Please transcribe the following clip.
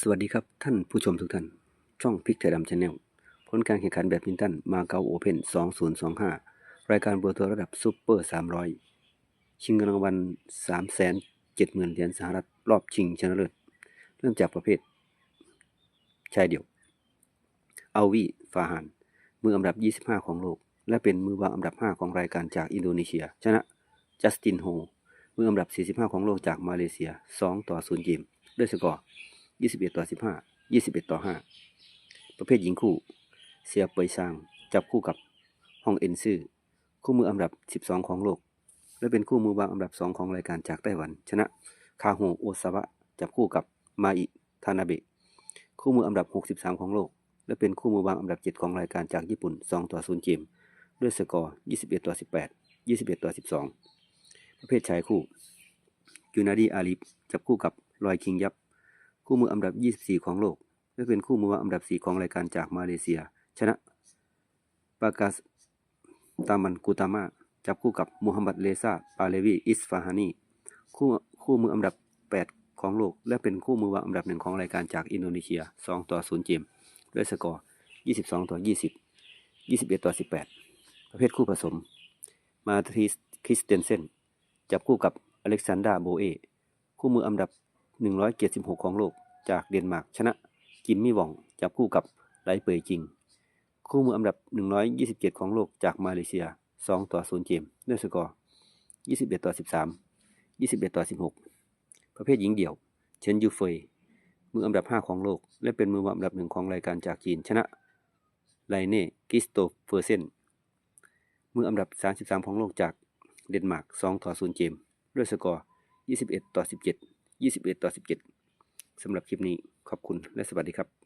สวัสดีครับท่านผู้ชมทุกท่าน ช่องพิกไทยดำชาแนลผลการแข่งขันแบดมินตันมาเก๊าโอเพน2025 รายการเบอร์ตัวระดับซูเปอร์ 300 ชิงเงินรางวัล 370,000 เหรียญสหรัฐ รอบชิงชนะเลิศ เริ่มจากประเภท ชายเดี่ยว อาวี ฟาฮาน มืออันดับ 25 ของโลก และเป็นมือวางอันดับ 5 ของรายการจากอินโดนีเซีย ชนะ จัสตินโฮ มืออันดับ 45 ของโลกจากมาเลเซีย 2 ต่อ 0 เกมด้วยสกอร์ 21ต่อ15 21ต่อ5ประเภทหญิงคู่ เสียเปยซาง จับคู่กับฮองเอ็นซื่อ คู่มืออันดับ12ของโลก และเป็นคู่มือวางอันดับ2ของรายการจากไต้หวัน ชนะคาโฮโอซาวะ จับคู่กับมาอิทานาเบะคู่มืออันดับ63ของโลก และเป็นคู่มือวางอันดับ7ของรายการจากญี่ปุ่น2ต่อ0เกมด้วยสกอร์21ต่อ18 21ต่อ12ประเภทชายคู่ยูนาดีอาลีฟจับคู่กับลอยคิงยับ คู่มืออันดับ 24 ของโลกและเป็นคู่มืออันดับ 4 ของรายการจากมาเลเซีย ชนะปากาสตามันกูตามาจับคู่กับมูฮัมหมัดเลซาปาเลวีอิสฟาฮานีคู่คู่มืออันดับ 8 ของโลก และเป็นคู่มือวางอันดับหนึ่งของรายการจากอินโดนีเซีย 2 ต่อ 0 เกมด้วยสกอร์ 22 ต่อ 20 21 ต่อ 18 ประเภทคู่ผสม มาทริสคริสเตนเซนจับคู่กับอเล็กซานดราโบเอ คู่มืออันดับ 176 ของโลกจากเดนมาร์กชนะกิมมี่วองจับคู่กับไลเปยจิง คู่มืออันดับ 127 ของโลกจากมาเลเซีย 2 ต่อ 0 เกมด้วยสกอร์ 21 ต่อ 13 21 ต่อ 16 ประเภทหญิงเดี่ยว เชนยูเฟย มืออันดับ 5 ของโลก และเป็นมืออันดับหนึ่งของรายการจากจีนชนะไลเน่กิสโตเฟอร์เซนมืออันดับ 33 ของโลกจากเดนมาร์ก 2 ต่อ 0 เกมด้วยสกอร์ 21 ต่อ 17 21 ต่อ 17สำหรับคลิปนี้ขอบคุณและสวัสดีครับ